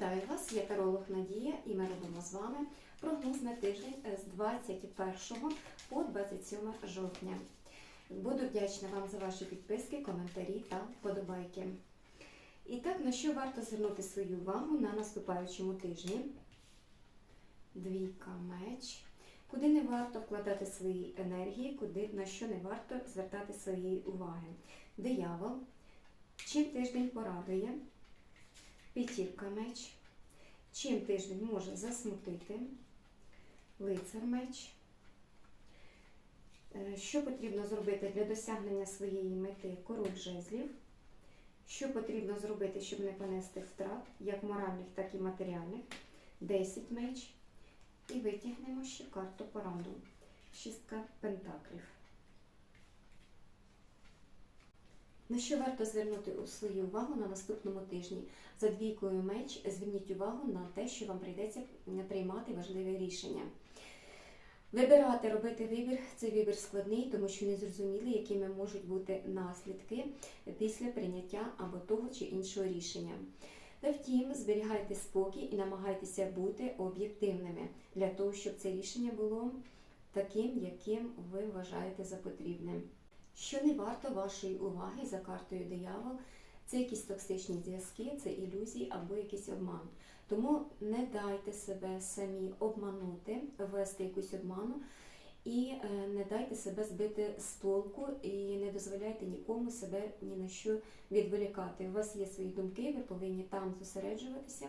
Вітаю вас, я таролог Надія, і ми робимо з вами прогноз на тиждень з 21 по 27 жовтня. Буду вдячна вам за ваші підписки, коментарі та вподобайки. І так, на що варто звернути свою увагу на наступаючому тижні? Двійка меч. Куди не варто вкладати свої енергії, куди, на що не варто звертати своєї уваги. Диявол. Чим тиждень порадує? П'ятірка меч. Чим тиждень може засмутити? Лицар меч. Е, Що потрібно зробити для досягнення своєї мети? Король жезлів. Що потрібно зробити, щоб не понести втрат, як моральних, так і матеріальних? 10 меч. І витягнемо ще карту пораду. Шістка пентаклів. На що варто звернути свою увагу на наступному тижні? За двійкою меч зверніть увагу на те, що вам прийдеться приймати важливе рішення. Вибирати, робити вибір це вибір складний, тому що не зрозуміли, якими можуть бути наслідки після прийняття або того чи іншого рішення. Та втім, зберігайте спокій і намагайтеся бути об'єктивними для того, щоб це рішення було таким, яким ви вважаєте за потрібним. Що не варто вашої уваги за картою диявол, це якісь токсичні зв'язки, це ілюзії або якийсь обман. Тому не дайте себе самі обманути, ввести якусь обману і е, не дайте себе збити з толку і не дозволяйте нікому себе ні на що відволікати. У вас є свої думки, ви повинні там зосереджуватися,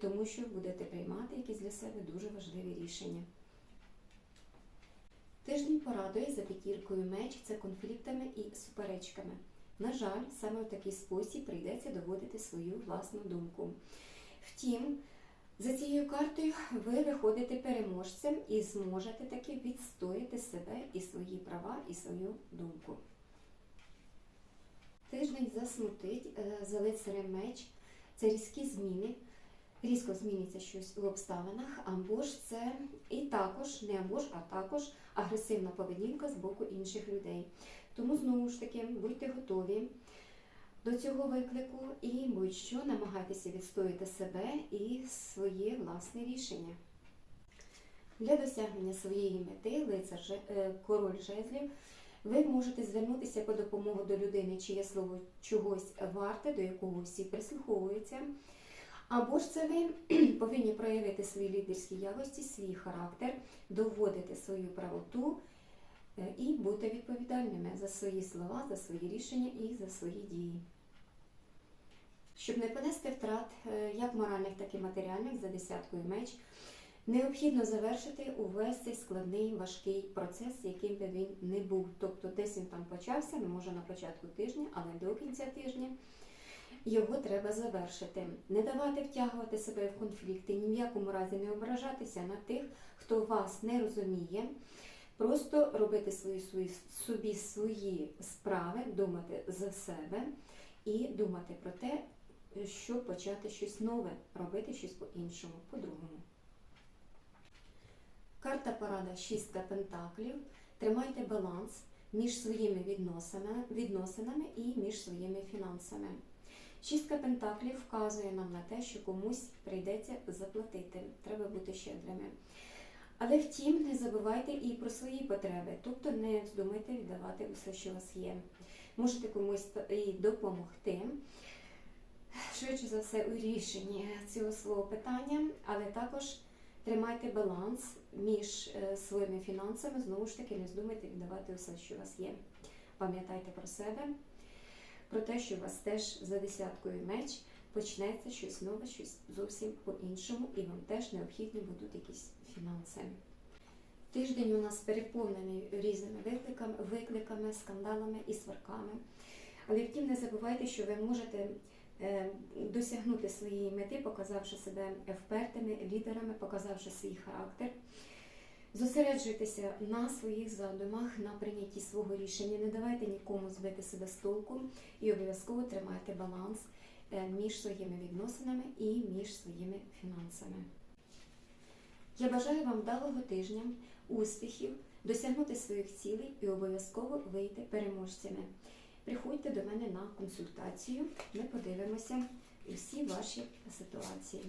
тому що будете приймати якісь для себе дуже важливі рішення. Тиждень порадує за п'ятіркою меч це конфліктами і суперечками. На жаль, саме в такий спосіб прийдеться доводити свою власну думку. Втім, за цією картою ви виходите переможцем і зможете таки відстояти себе і свої права, і свою думку. Тиждень засмутить е, за лицарем меч. Це різкі зміни. Різко зміниться щось у обставинах, або ж це і також, не або ж, а також агресивна поведінка з боку інших людей. Тому знову ж таки будьте готові до цього виклику і будь-що намагайтеся відстояти себе і своє власне рішення. Для досягнення своєї мети, лицар е, король жезлів, ви можете звернутися по допомогу до людини, чиє слово чогось варте, до якого всі прислуховуються. Або ж це ви повинні проявити свої лідерські якості, свій характер, доводити свою правоту е, і бути відповідальними за свої слова, за свої рішення і за свої дії. Щоб не понести втрат е, як моральних, так і матеріальних за десяткою меч, необхідно завершити увесь цей складний важкий процес, яким би він не був. Тобто десь він там почався, не може на початку тижня, але до кінця тижня його треба завершити. Не давати втягувати себе в конфлікти, ні в якому разі не ображатися на тих, хто вас не розуміє. Просто робити свої, свої, собі свої справи, думати за себе і думати про те, щоб почати щось нове, робити щось по-іншому, по-другому. Карта порада шістка пентаклів. Тримайте баланс між своїми відносинами, відносинами і між своїми фінансами. Шістка пентаклів вказує нам на те, що комусь прийдеться заплатити. Треба бути щедрими. Але втім, не забувайте і про свої потреби, тобто не вздумайте віддавати усе, що у вас є. Можете комусь і допомогти, швидше за все, у рішенні цього свого питання, але також тримайте баланс між е, своїми фінансами, знову ж таки, не вздумайте віддавати усе, що у вас є. Пам'ятайте про себе, про те, що у вас теж за десяткою меч почнеться щось нове, щось зовсім по-іншому, і вам теж необхідні будуть якісь фінанси. Тиждень у нас переповнений різними викликами, викликами, скандалами і сварками. Але втім, не забувайте, що ви можете е, досягнути своєї мети, показавши себе впертими лідерами, показавши свій характер. Зосереджуйтеся на своїх задумах, на прийнятті свого рішення. Не давайте нікому збити себе з толку і обов'язково тримайте баланс е, між своїми відносинами і між своїми фінансами. Я бажаю вам вдалого тижня, успіхів, досягнути своїх цілей і обов'язково вийти переможцями. Приходьте до мене на консультацію, ми подивимося всі ваші ситуації.